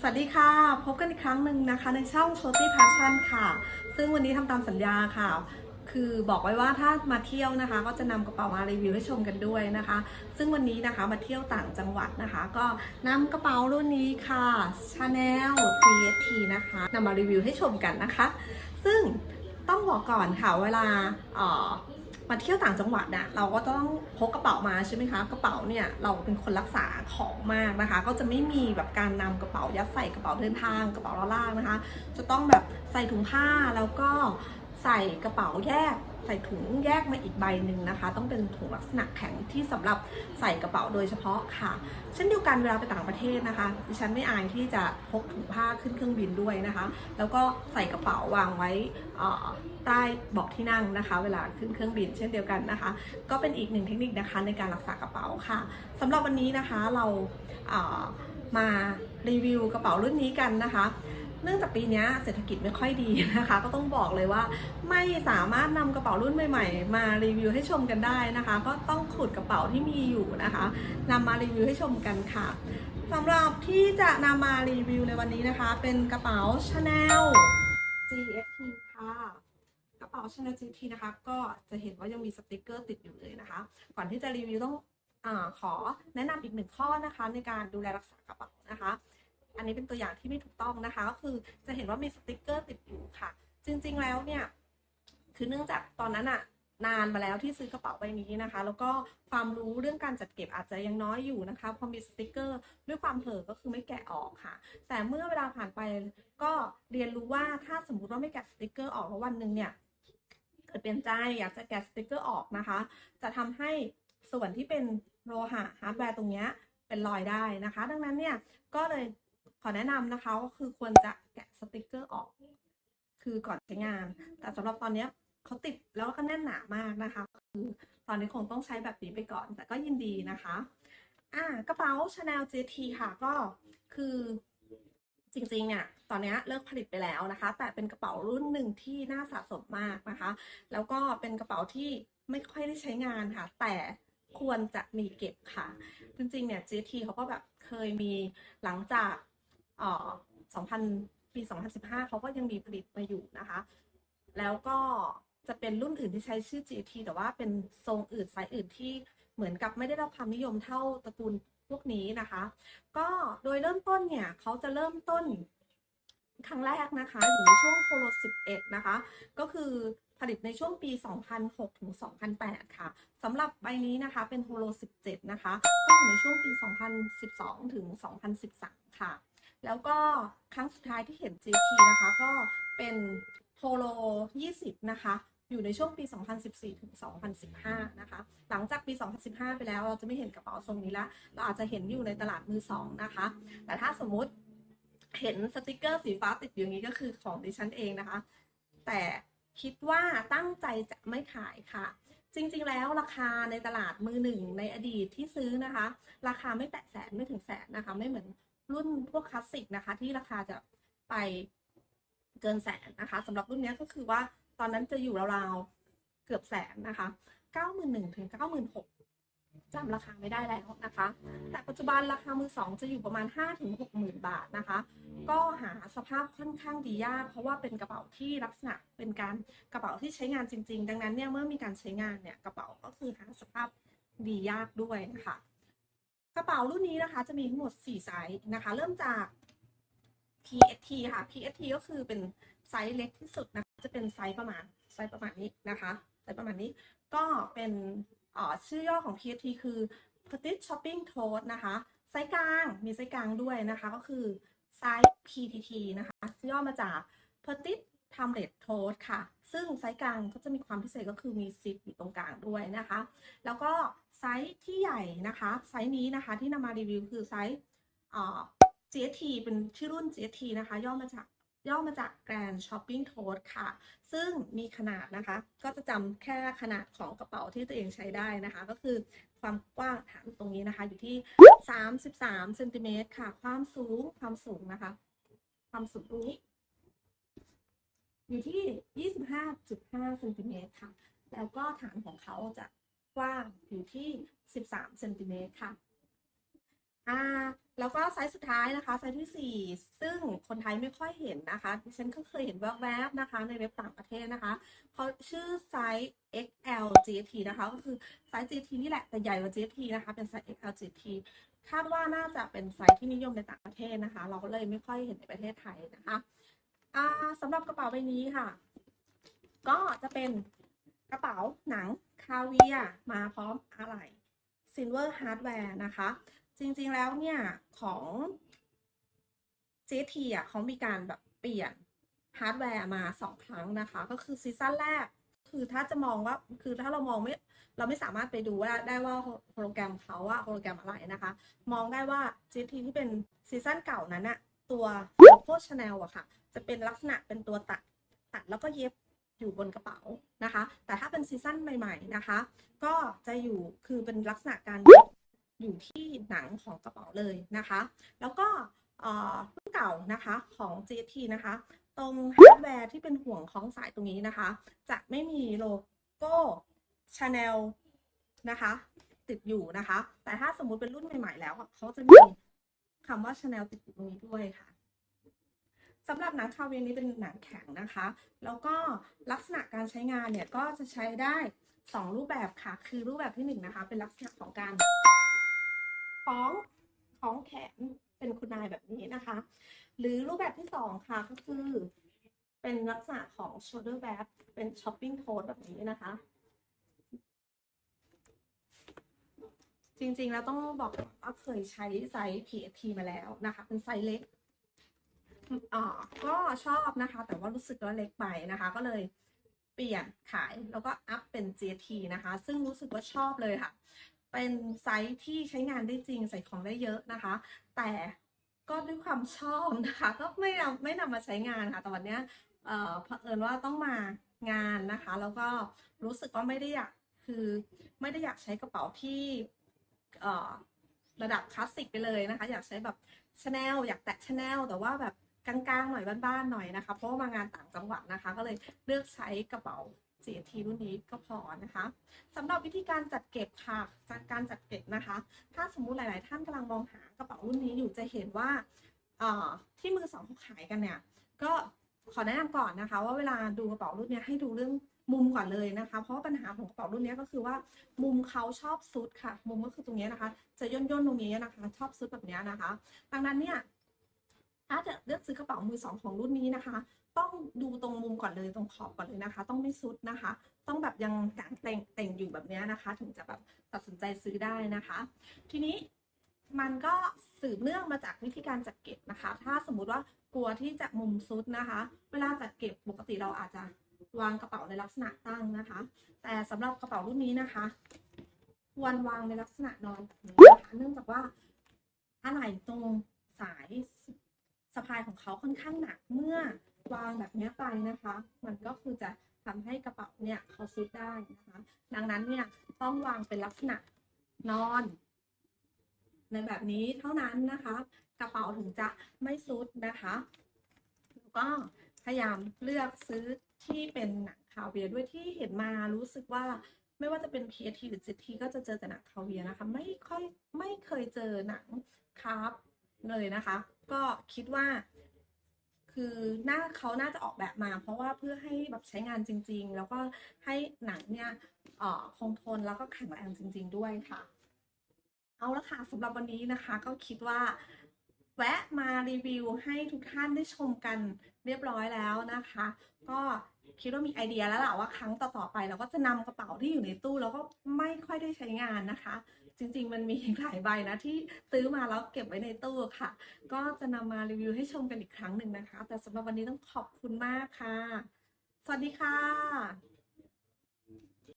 สวัสดีค่ะ พบกันอีกครั้งหนึ่งนะคะในช่อง s h o t y Passion ค่ะ ซึ่งวันนี้ทำตามสัญญาค่ะ คือบอกไว้ว่าถ้ามาเที่ยวนะคะ ก็จะนำกระเป๋ามารีวิวให้ชมกันด้วยนะคะ ซึ่งวันนี้นะคะมาเที่ยวต่างจังหวัดนะคะ ก็นำกระเป๋ารุ่นนี้ค่ะ Chanel TST นะคะนำมารีวิวให้ชมกันนะคะ ซึ่งต้องบอกก่อนค่ะเวลาออ มาเที่ยวต่างจังหวัดน่ะเราก็ต้องพกกระเป๋ามาใช่ไหมคะกระเป๋าเนี่ยเราเป็นคนรักษาของมากนะคะ ก็จะไม่มีแบบการนำกระเป๋ายัดใส่กระเป๋าเดินทางกระเป๋าล่างนะคะ จะต้องแบบใส่ถุงผ้าแล้วก็ใส่กระเป๋าแยก ใส่ถุงแยกมาอีกใบหนึ่งนะคะ ต้องเป็นถุงลักษณะแข็งที่สำหรับใส่กระเป๋าโดยเฉพาะค่ะ เช่นเดียวกันเวลาไปต่างประเทศนะคะ ดิฉันไม่อายที่จะพกถุงผ้าขึ้นเครื่องบินด้วยนะคะ แล้วก็ใส่กระเป๋าวางไว้ใต้เบาะที่นั่งนะคะ เวลาขึ้นเครื่องบิน เช่นเดียวกันนะคะ ก็เป็นอีกหนึ่งเทคนิคนะคะในการรักษากระเป๋าค่ะสำหรับวันนี้นะคะเรามารีวิวกระเป๋ารุ่นนี้กันนะคะ เนื่องจากปีนี้เศรษฐกิจไม่ค่อยดีนะคะ ก็ต้องบอกเลยว่า ไม่สามารถนำกระเป๋ารุ่นใหม่ ๆ มารีวิวให้ชมกันได้นะคะ ก็ต้องขุดกระเป๋าที่มีอยู่นะคะนำมารีวิวให้ชมกันค่ะสำหรับที่จะนำมารีวิวในวันนี้นะคะ เป็นกระเป๋า Chanel GFT ค่ะกระเป๋า Chanel GFT นะคะ ก็จะเห็นว่ายังมีสติกเกอร์ติดอยู่เลยนะคะ ก่อนที่จะรีวิวต้องอขอแนะนำอีกหนึ่งข้อนะคะ ในการดูแลรักษากระเป๋านะคะ อันนี้เป็นตัวอย่างที่ไม่ถูกต้องนะคะ ก็คือจะเห็นว่ามีสติกเกอร์ติดอยู่ค่ะ จริงๆแล้วเนี่ย คือเนื่องจากตอนนั้นอะนานมาแล้วที่ซื้อกระเป๋าใบนี้นะคะ แล้วก็ความรู้เรื่องการจัดเก็บอาจจะยังน้อยอยู่นะคะพอมีสติกเกอร์ด้วยความเผลอก็คือไม่แกะออกค่ะ แต่เมื่อเวลาผ่านไปก็เรียนรู้ว่าถ้าสมมุติว่าไม่แกะสติกเกอร์ออกแล้ววันหนึ่งเนี่ยเกิดเปลี่ยนใจอยากจะแกะสติกเกอร์ออกนะคะ จะทำให้ส่วนที่เป็นโลหะฮาร์ดแวร์ตรงเนี้ยเป็นรอยได้นะคะ ดังนั้นเนี่ยก็เลย ขอแนะนำนะคะก็คือควรจะแกะสติกเกอร์ออก คือก่อนใช้งาน แต่สำหรับตอนเนี้ยเขาติดแล้วก็แน่นหนามากนะคะ คือตอนนี้คงต้องใช้แบบนี้ไปก่อน แต่ก็ยินดีนะคะ อ่ากระเป๋า Chanel GT ค่ะก็คือจริงๆเนี่ยตอนนี้เลิกผลิตไปแล้วนะคะ แต่เป็นกระเป๋ารุ่นหนึ่งที่น่าสะสมมากนะคะ แล้วก็เป็นกระเป๋าที่ไม่ค่อยได้ใช้งานค่ะ แต่ควรจะมีเก็บค่ะ จริงๆเนี่ย GT เขาก็แบบเคยมีหลังจาก 2000 ปี 2015 เขาก็ยังมีผลิตมาอยู่นะคะ แล้วก็จะเป็นรุ่นอื่นที่ใช้ชื่อ GT แต่ว่าเป็นทรงอื่นไซส์อื่นที่เหมือนกับไม่ได้รับความนิยมเท่าตระกูลพวกนี้นะคะ ก็โดยเริ่มต้นเนี่ยเขาจะเริ่มต้นครั้งแรกนะคะอยู่ในช่วงโคโล11 นะคะ ก็คือผลิตในช่วงปี 2006 ถึง 2008 ค่ะสำหรับใบนี้นะคะเป็นโฮโล 17 นะคะก็อยู่ในช่วงปี 2012 ถึง 2013 ค่ะ แล้วก็ครั้งสุดท้ายที่เห็น GT นะคะ ก็เป็นโฮโล 20 นะคะ อยู่ในช่วงปี 2014 ถึง 2015 นะคะ หลังจากปี 2015 ไปแล้วเราจะไม่เห็นกระเป๋าทรงนี้ละ เราอาจจะเห็นอยู่ในตลาดมือสองนะคะ แต่ถ้าสมมุติเห็นสติกเกอร์สีฟ้าติดอยู่อย่างนี้ก็คือของดิฉันเองนะคะ แต่คิดว่าตั้งใจจะไม่ขายค่ะ จริงๆแล้วราคาในตลาดมือหนึ่งในอดีตที่ซื้อนะคะ ราคาไม่แตะแสนไม่ถึงแสนนะคะ ไม่เหมือน รุ่นพวกคลาสสิกนะคะ ที่ราคาจะไปเกินแสนนะคะสำหรับรุ่นนี้ก็คือว่าตอนนั้นจะอยู่ราวๆเกือบแสนนะคะเก้าหมื่นหนึ่งถึงเก้าหมื่นหกจำราคาไม่ได้แล้วนะคะ แต่ปัจจุบันราคามือสองจะอยู่ประมาณ5้าถึงหกหมื่นบาทนะคะ ก็หาสภาพค่อนข้างดียาก เพราะว่าเป็นกระเป๋าที่ลักษณะเป็นการกระเป๋าที่ใช้งานจริง ๆ ดังนั้นเนี่ยเมื่อมีการใช้งานเนี่ยกระเป๋าก็คือหาสภาพดียากด้วยนะคะ กระเป๋ารุ่นนี้นะคะ จะมีทั้งหมด 4 ไซส์นะคะ เริ่มจาก PST ค่ะ PST ก็คือเป็นไซส์เล็กที่สุดนะคะจะเป็นไซส์ประมาณไซส์ประมาณนี้นะคะไซส์ประมาณนี้ก็เป็นอ่อชื่อย่อของ PST คือ Petite Shopping Tote นะคะไซส์กลางมีไซส์กลางด้วยนะคะ ก็คือไซส์ PTT นะคะย่อมาจาก Petit Petite Tablet Tote ค่ะ ซึ่งไซส์กลางก็จะมีความพิเศษก็คือมีซิปอยู่ตรงกลางด้วยนะคะ แล้วก็ไซส์ที่ใหญ่นะคะ ไซส์นี้นะคะที่นำมารีวิวคือไซส์เอ่อ GT เป็นชื่อรุ่น GT นะคะ ย่อมาจากย่อมาจาก Grand Shopping Tote ค่ะ ซึ่งมีขนาดนะคะ ก็จะจำแค่ขนาดของกระเป๋าที่ตัวเองใช้ได้นะคะ ก็คือความกว้างฐานตรงนี้นะคะ อยู่ที่ 33เซนติเมตรค่ะ ความสูงความสูงนะคะ ความสูงตรงนี้ อยู่ที่ 25.5เซนติเมตรค่ะ แล้วก็ฐานของเขาจะกว้างอยู่ที่ 13เซนติเมตรค่ะ่าแล้วก็ไซส์สุดท้ายนะคะไซส์ที่ 4 ซึ่งคนไทยไม่ค่อยเห็นนะคะดิฉันก็เคยเห็นแวบๆนะคะ ในเว็บต่างประเทศนะคะเขาชื่อไซส์ XL GT นะคะ ก็คือไซส์ GT นี่แหละแต่ใหญ่กว่า GT นะคะ เป็นไซส์ XL GT คาดว่าน่าจะเป็นไซส์ที่นิยมในต่างประเทศนะคะ เราก็เลยไม่ค่อยเห็นในประเทศไทยนะคะ อ่าสำหรับกระเป๋าใบนี้ค่ะ ก็จะเป็นกระเป๋าหนังคาเวียมาพร้อมอะไหล่ซิลเวอร์ฮาร์ดแวร์นะคะ จริงๆแล้วเนี่ย ของ JT อะเขามีการแบบเปลี่ยนฮาร์ดแวร์มาสองครั้งนะคะ ก็คือซีซั่นแรก คือถ้าจะมองว่าคือถ้าเรามองไม่เราไม่สามารถไปดูว่าได้ว่าโฮโลแกรมเขาว่าโฮโลแกรมอะไรนะคะ มองได้ว่า JT ที่เป็นซีซั่นเก่านั้นอะ ตัวโลโก้ชาแนลอะค่ะ จะเป็นลักษณะเป็นตัวตัดตัดแล้วก็เย็บอยู่บนกระเป๋านะคะ แต่ถ้าเป็นซีซั่นใหม่ ๆนะคะ ก็จะอยู่คือเป็นลักษณะการอยู่ที่หนังของกระเป๋าเลยนะคะ แล้วก็เอ่อรุ่นเก่านะคะของ GT นะคะ ตรงฮาร์ดแวร์ที่เป็นห่วงของสายตรงนี้นะคะ จะไม่มีโลโก้ Chanel นะคะ ติดอยู่นะคะ แต่ถ้าสมมุติเป็นรุ่นใหม่ ๆ แล้วอะเขาจะมี คำว่า Chanel ติดอยู่ตรงนี้ด้วยค่ะสำหรับหนังคาเวียร์นี้เป็นหนังแข็งนะคะ แล้วก็ลักษณะการใช้งานเนี่ยก็จะใช้ได้ 2 รูปแบบค่ะ คือรูปแบบที่1นงนะคะ เป็นลักษณะของการคล้องคล้องแขนเป็นคุณนายแบบนี้นะคะ หรือรูปแบบที่ 2 ค่ะก็คือ เป็นลักษณะของ shoulder bag เป็น shopping tote แบบนี้นะคะ จริงๆ แล้วต้องบอกว่าเคยใช้ไซส์ PFT มาแล้วนะคะ เป็นไซส์เล็กอ่าก็ชอบนะคะ แต่ว่ารู้สึกว่าเล็กไปนะคะ ก็เลยเปลี่ยนขายแล้วก็อัพเป็น GT นะคะ ซึ่งรู้สึกว่าชอบเลยค่ะ เป็นไซส์ที่ใช้งานได้จริงใส่ของได้เยอะนะคะ แต่ก็ด้วยความชอบนะคะ ก็ไม่นำไม่นำมาใช้งานค่ะแต่วันเนี้ยเอ่อเผอิญว่าต้องมางานนะคะ แล้วก็รู้สึกว่าไม่ได้อยากคือไม่ได้อยากใช้กระเป๋าที่ ระดับคลาสสิกไปเลยนะคะ อยากใช้แบบชาแนลอยากแตะชาแนลแต่ว่าแบบกลางๆหน่อยบ้านๆหน่อยนะคะ เพราะว่ามางานต่างจังหวัดนะคะ ก็เลยเลือกใช้กระเป๋า GT รุ่นนี้ก็พอนะคะสำหรับวิธีการจัดเก็บค่ะจากการจัดเก็บนะคะ ถ้าสมมุติหลาย ๆ ท่านกำลังมองหากระเป๋ารุ่นนี้อยู่จะเห็นว่าที่มือสองเขาขายกันเนี่ยก็ขอแนะนำก่อนนะคะ ว่าเวลาดูกระเป๋ารุ่นนี้ให้ดูเรื่อง มุมก่อนเลยนะคะ เพราะว่าปัญหาของกระเป๋ารุ่นนี้ก็คือว่า มุมเขาชอบซุดค่ะ มุมก็คือตรงนี้นะคะ จะย่นย่นๆตรงนี้นะคะ ชอบซุดแบบนี้นะคะ ดังนั้นเนี่ยถ้าจะเลือกซื้อกระเป๋ามือสองของรุ่นนี้นะคะ ต้องดูตรงมุมก่อนเลยตรงขอบก่อนเลยนะคะ ต้องไม่ซุดนะคะ ต้องแบบยังกางเต่งเต่งอยู่แบบนี้นะคะ ถึงจะแบบตัดสินใจซื้อได้นะคะ ทีนี้มันก็สืบเนื่องมาจากวิธีการจัดเก็บนะคะ ถ้าสมมุติว่ากลัวที่จะมุมซุดนะคะ เวลาจัดเก็บปกติเราอาจจะ วางกระเป๋าในลักษณะตั้งนะคะ แต่สำหรับกระเป๋ารุ่นนี้นะคะ ควรวางในลักษณะนอนแบบนี้นะคะเนื่องจากว่าอะไหล่ตรงสายสะพายของเขาค่อนข้างหนักเมื่อวางแบบนี้ไปนะคะ มันก็คือจะทำให้กระเป๋าเนี่ยเขาซุดได้นะคะ ดังนั้นเนี่ยต้องวางเป็นลักษณะนอนในแบบนี้เท่านั้นนะคะ กระเป๋าถึงจะไม่ซุดนะคะแล้วก็พยายามเลือกซื้อ ที่เป็นหนังคาเวียร์ด้วยที่เห็นมารู้สึกว่าไม่ว่าจะเป็น PST หรือ GT ก็จะเจอแต่หนังคาเวียร์นะคะ ไม่ค่อยไม่เคยเจอหนังคาร์บเลยนะคะ ก็คิดว่า คือหน้าเขาน่าจะออกแบบมา เพราะว่าเพื่อให้แบบใช้งานจริง ๆ แล้วก็ให้หนังเนี่ยเอ่อคงทนแล้วก็แข็งแรงจริง ๆ ด้วยค่ะ เอาละค่ะสำหรับวันนี้นะคะ ก็คิดว่า แวะมารีวิวให้ทุกท่านได้ชมกันเรียบร้อยแล้วนะคะ ก็คิดว่ามีไอเดียแล้วแหละว่าครั้งต่อๆไปเราก็จะนำกระเป๋าที่อยู่ในตู้ แล้วก็ไม่ค่อยได้ใช้งานนะคะ จริงๆ มันมีหลายใบนะที่ซื้อมาแล้วเก็บไว้ในตู้ค่ะ ก็จะนำมารีวิวให้ชมกันอีกครั้งหนึ่งนะคะ แต่สำหรับวันนี้ต้องขอบคุณมากค่ะ สวัสดีค่ะ